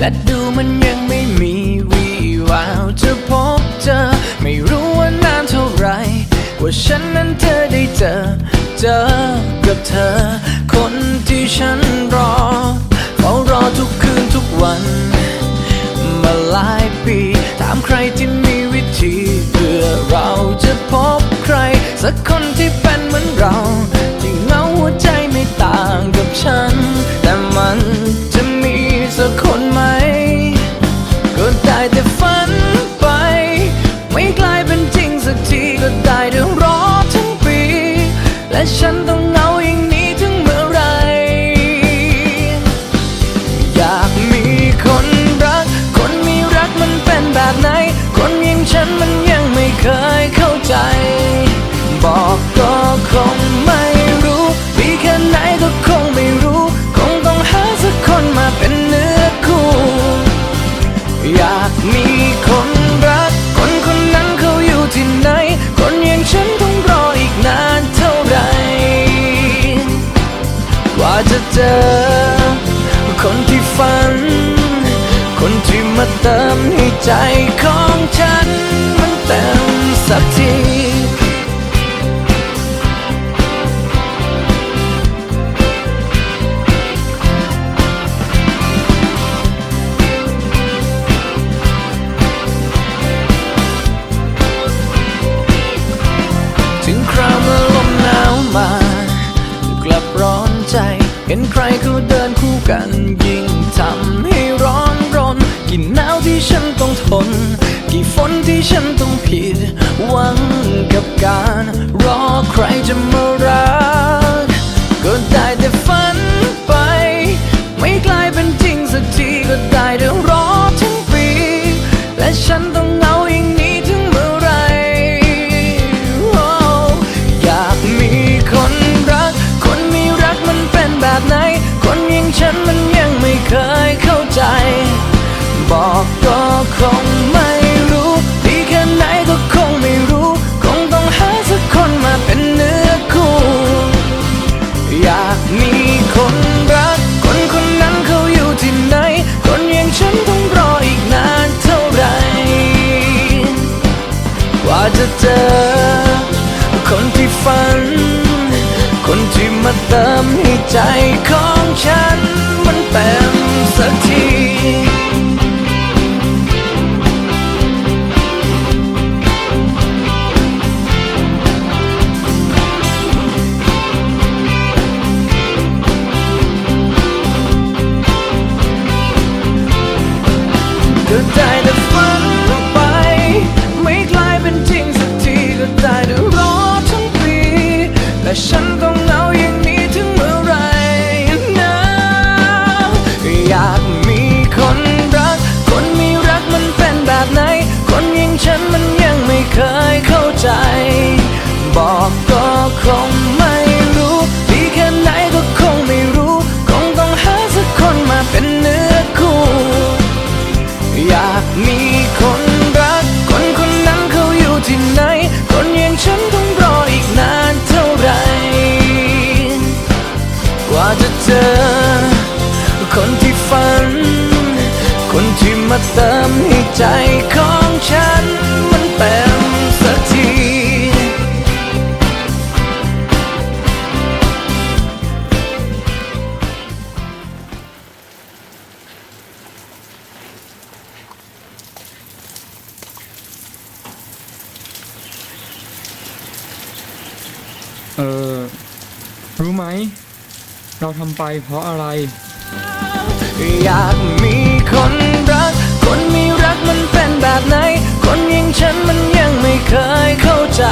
และดูมันยังไม่มีวี่แววจะพบเธอ ไม่รู้ว่านานเท่าไร ว่าฉันนั้นเธอได้เจอ เจอกับเธอ คนที่ฉันรอเฝ้ารอทุกคืนทุกวัน มาหลายปี ถามใครที่ ใจของฉันมันเต็มสักทีถึงคราวเมื่อลมหนาวมากลับร้อนใจเห็นใครเขาเดินคู่กันยิ่งทำ กี่หนาวที่ฉันต้องทน กี่ฝนที่ฉันต้องผิด หวังกับการรอใครจะมา 在 ใจของฉันมันเต็มสักทีเออรู้ไหม เราทำไปเพราะอะไร อยากมีคนรัก เป็นแบบไหน คนย่งฉันมันยังไม่เคยเข้าใจ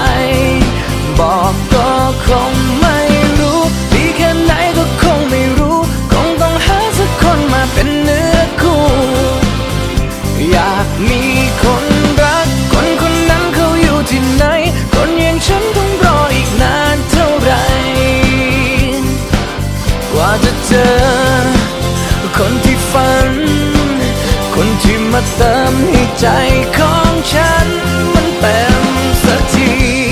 คนที่มาเติมให้ใจของฉันมันเต็มสักที